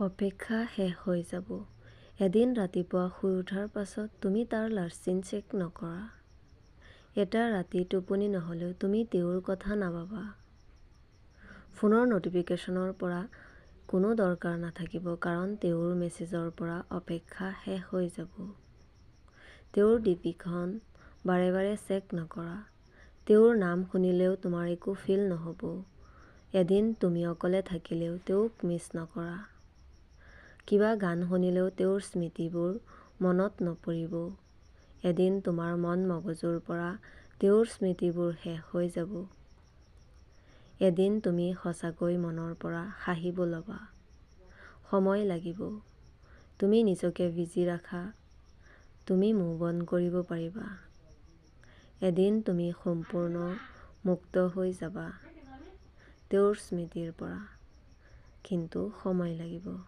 অপেক্ষা শেষ হৈ যাব। এদিন ৰাতিপুৱা শুই উঠাৰ পাছত তুমি তাৰ লাষ্টছিন চেক নকৰা। এটা ৰাতি টোপনি নহ'লেও তুমি তেওঁৰ কথা নাভাবা। ফোনৰ নটিফিকেশ্যনৰ পৰা কোনো দৰকাৰ নাথাকিব কাৰণ তেওঁৰ মেছেজৰ পৰা অপেক্ষা শেষ হৈ যাব। তেওঁৰ ডিপিখন বাৰে বাৰে চেক নকৰা। তেওঁৰ নাম শুনিলেও তোমাৰ একো ফিল নহ'ব। এদিন তুমি অকলে থাকিলেও তেওঁক মিছ নকৰা। কিবা গান শুনিলেও তেওঁৰ স্মৃতিবোৰ মনত নপৰিব। এদিন তোমাৰ মন-মগজুৰ পৰা তেওঁৰ স্মৃতিবোৰ শেষ হৈ যাব। এদিন তুমি সঁচাকৈ মনৰ পৰা হাঁহিব ল'বা। সময় লাগিব। তুমি নিজকে বিজি ৰাখা, তুমি মুভ অন কৰিব পাৰিবা। এদিন তুমি সম্পূৰ্ণ মুক্ত হৈ যাবা তেওঁৰ স্মৃতিৰ পৰা। কিন্তু সময় লাগিব।